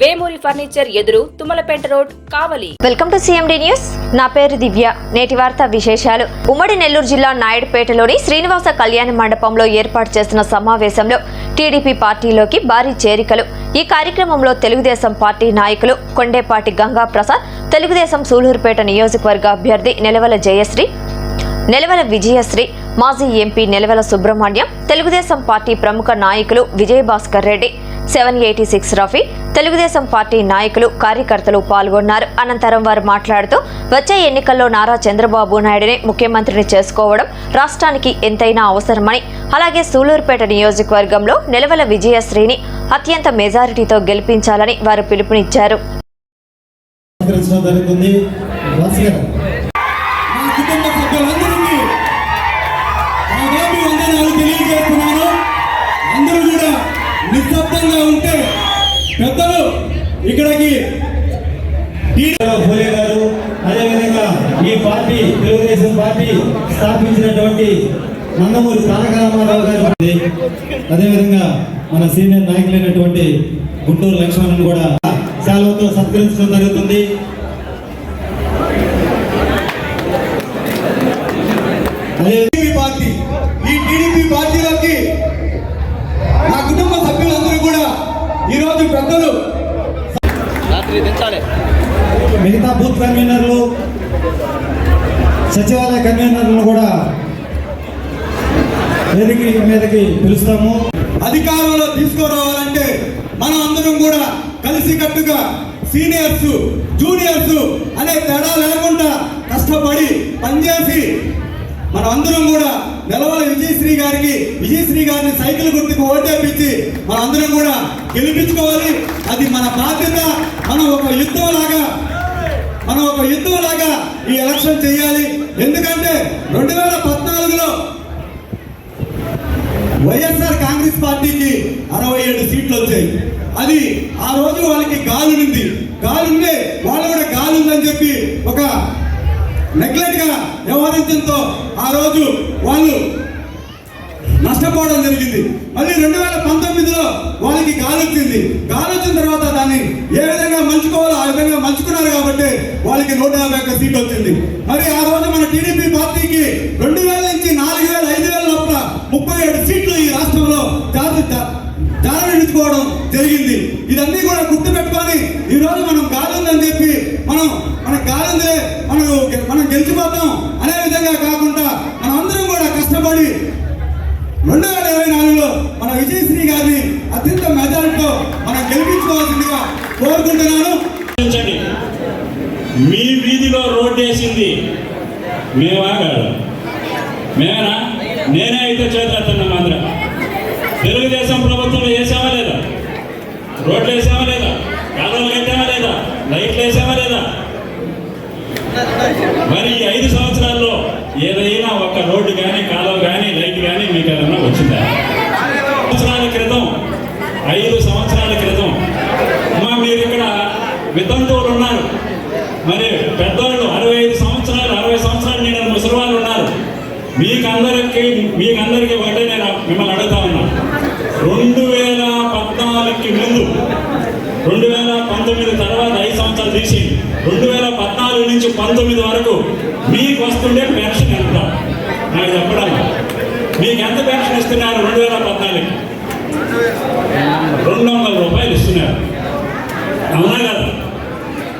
Vemuri furniture ఎదురు Tummalapeta road Kavali. Welcome to CMD news. నా పేరు దివ్య. నేటి వార్త విశేషాలు. ఉమ్మడి నెల్లూరు జిల్లా నాయుడుపేటలోని శ్రీనివాస కళ్యాణ మండపంలో ఏర్పాటు చేసిన సమావేశంలో టీడీపీ పార్టీలోకి భారీ చేరికలు. ఈ కార్యక్రమంలో తెలుగుదేశం పార్టీ నాయకులు కొండేపాటి గంగా ప్రసాద్ తెలుగుదేశం సూలూరుపేట నియోజకవర్గ అభ్యర్థి నెలవల జయశ్రీ నెలవల విజయశ్రీ మాజీ ఎంపీ నెలవల సుబ్రహ్మణ్యం తెలుగుదేశం పార్టీ ప్రముఖ నాయకులు Vijayabhaskar Reddy seven eighty six Rafi. Telugu Desam party నాయకులు కార్యకర్తలు పాల్గొన్నారు. అనంతరం వారు మాట్లాడుతూ వచ్చే ఎన్నికల్లో నారా చంద్రబాబు నాయుడుని ముఖ్యమంత్రిని చేసుకోవడం రాష్ట్రానికి ఎంతైనా అవసరమని అలాగే సూలూరుపేట నియోజకవర్గంలో నిలవల విజయశ్రీని అత్యంత మెజారిటీతో గెలిపించాలని వారు పిలుపునిచ్చారు. పెద్దలు ఇక్కడికి ఫోలే గారు అదేవిధంగా ఈ పార్టీ తెలుగుదేశం పార్టీ స్థాపించినటువంటి నందమూరి తారక రామారావు గారు అదేవిధంగా మన సీనియర్ నాయకులైనటువంటి గుంటూరు లక్ష్మణ్ కూడా సెలవుతో సత్కరించడం జరుగుతుంది అదే టీడీపీ పార్టీ ఈ టీడీపీ పార్టీలోకి నా కుటుంబ సభ్యులందరూ కూడా ఈరోజు పెద్దలు మిగతా బూత్ కన్వీనర్లు సచివాలయ కన్వీనర్లను కూడా వేదిక మీదకి పిలుస్తాము. అధికారంలో తీసుకురావాలంటే మనం అందరం కూడా కలిసికట్టుగా సీనియర్స్ జూనియర్స్ అనే తేడా లేకుండా కష్టపడి పనిచేసి మనం అందరం కూడా నెలవల విజయశ్రీ గారికి విజయశ్రీ గారిని సైకిల్ గుర్తుకు ఓటేపించి మన అందరం కూడా గెలిపించుకోవాలి. అది మన బాధ్యత మనం ఒక యుద్ధం లాగా మనం ఒక యుద్ధం లాగా ఈ ఎలక్షన్ చేయాలి. ఎందుకంటే రెండు వేల పద్నాలుగులో వైఎస్ఆర్ కాంగ్రెస్ పార్టీకి అరవై ఏడు సీట్లు వచ్చాయి. అది ఆ రోజు వాళ్ళకి గాలునింది గాలుండే వాళ్ళు కూడా గాలుందని చెప్పి ఒక నెగ్లెక్ట్గా వ్యవహరించడంతో ఆ రోజు వాళ్ళు నష్టపోవడం జరిగింది. మళ్ళీ రెండు వేల పంతొమ్మిదిలో వాళ్ళకి గాలి వచ్చింది. గాలి వచ్చిన తర్వాత దాన్ని ఏ విధంగా మంచుకోవాలో ఆ విధంగా మంచుకున్నారు కాబట్టి వాళ్ళకి నూట యాభై ఒక్క సీట్ వచ్చింది. మరి ఆ రోజు మన టీడీపీ పార్టీకి రెండు వేల నుంచి నాలుగు వేల ఐదు వేల లోపల ముప్పై ఏడు సీట్లు ఈ రాష్ట్రంలో జాతి జారనించుకోవడం జరిగింది ఇదన్నీ కూడా గుర్తు పెట్టుకొని ఈ రోజు మనం గాలి ఉందని చెప్పి మనం మన గాలి ఉందిలే మనకు మనం గెలిచిపోతాం అనే విధంగా కాకుండా మనం అందరం కూడా కష్టపడి రెండు వేల ఇరవై నాలుగులో మన విజయశ్రీ గారిని అత్యంత మెజారిటీతో మనం గెలిపించుకోవాల్సిందిగా కోరుకుంటున్నాను. మీ వీధిలో రోడ్డు వేసింది మేమా కాదు మేమేనా? నేనే అయితే చేతులుతున్నాం మాత్రం. తెలుగుదేశం ప్రభుత్వంలో వేసామా లేదా? రోడ్లు వేసామా లేదా? కాలువలు కట్టామా లేదా? లైట్లు వేసామా లేదా? మరి ఈ ఐదు సంవత్సరాల్లో ఏదైనా ఒక రోడ్డు కానీ కాలువ కానీ లైట్ కానీ మీకు ఏదైనా వచ్చిందా? ఐదు సంవత్సరాల క్రితం. అమ్మా మీరు ఇక్కడ వితంతువులు ఉన్నారు. మరి పెద్దవాళ్ళు అరవై ఐదు సంవత్సరాలు అరవై సంవత్సరాలు నేను ముసలివాళ్ళు ఉన్నారు. మీకందరికి మీకందరికీ అందరికీ ఒకటే నేను మిమ్మల్ని అడుగుతా ఉన్నా. రెండు వేల పద్నాలుగుకి ముందు రెండు వేల పంతొమ్మిది తర్వాత ఐదు సంవత్సరాలు తీసి రెండు వేల పద్నాలుగు నుంచి పంతొమ్మిది వరకు మీకు వస్తుండే పెన్షన్ ఎంత? నాకు చెప్పడం మీకు ఎంత పెన్షన్ ఇస్తున్నారు రెండు వేల పద్నాలుగు రెండు వందల రూపాయలు ఇస్తున్నారు. అవునా కదా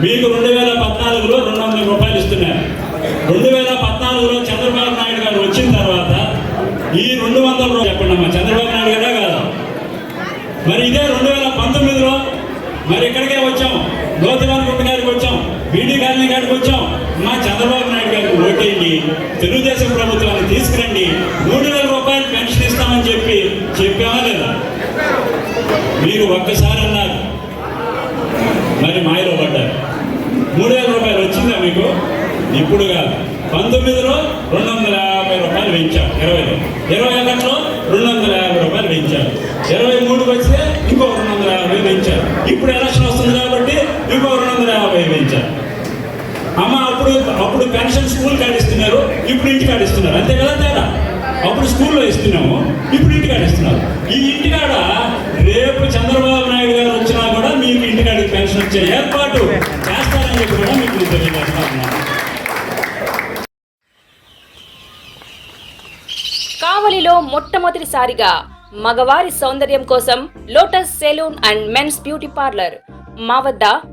మీకు రెండు వేల పద్నాలుగులో రెండు వందల రూపాయలు ఇస్తున్నారు. రెండు వేల పద్నాలుగులో చంద్రబాబు నాయుడు గారు వచ్చిన తర్వాత ఈ రెండు వందల రూపాయలు చెప్పండి అమ్మా చంద్రబాబు నాయుడు గారే కదా? మరి ఇదే రెండు వేల పంతొమ్మిదిలో మరి ఇక్కడికే వచ్చాం. లోతువారి గుట్ట గారికి వచ్చాం. బీడీ కాలనీ గారికి వచ్చాం. మా చంద్రబాబు నాయుడు గారికి ఓటేయండి. తెలుగుదేశం ప్రభుత్వాన్ని తీసుకురండి. మూడు వేల రూపాయలు పెన్షన్ ఇస్తామని చెప్పి చెప్పామా లేదా? మీరు ఒక్కసారి అన్నారు. మరి మాయలో పడ్డారు. మూడు వేల రూపాయలు వచ్చిందా మీకు? ఇప్పుడు కాదు. పంతొమ్మిదిలో రెండు వందల యాభై రూపాయలు పెంచాం. ఇరవైలో ఇరవై ఒకటిలో రెండు వందల యాభై రూపాయలు పెంచారు ఇరవై మూడుకి వస్తే ఇంకో రెండు వందల యాభై పెంచారు ఇప్పుడు ఎలక్షన్ వస్తుంది కాబట్టి ఇంకో రెండు వందల యాభై పెంచారు అప్పుడు అప్పుడు పెన్షన్ స్కూల్ కాడ ఇస్తున్నారు ఇప్పుడు ఇంటి కాడ ఇస్తున్నారు. అంతే కదా తేడా? అప్పుడు స్కూల్లో ఇస్తున్నాము ఇప్పుడు ఇంటి కాడ ఇస్తున్నారు. ఈ ఇంటికాడ రేపు చంద్రబాబు నాయుడు గారు వచ్చినా కూడా మీకు ఇంటికాడికి పెన్షన్ వచ్చే ఏర్పాటు చేస్తారని చెప్పి కూడా మీకు తెలియజేస్తున్నాను కావలిలో మొట్టమొదటిసారిగా మగవారి సౌందర్యం కోసం Lotus saloon and men's beauty parlour మా వద్ద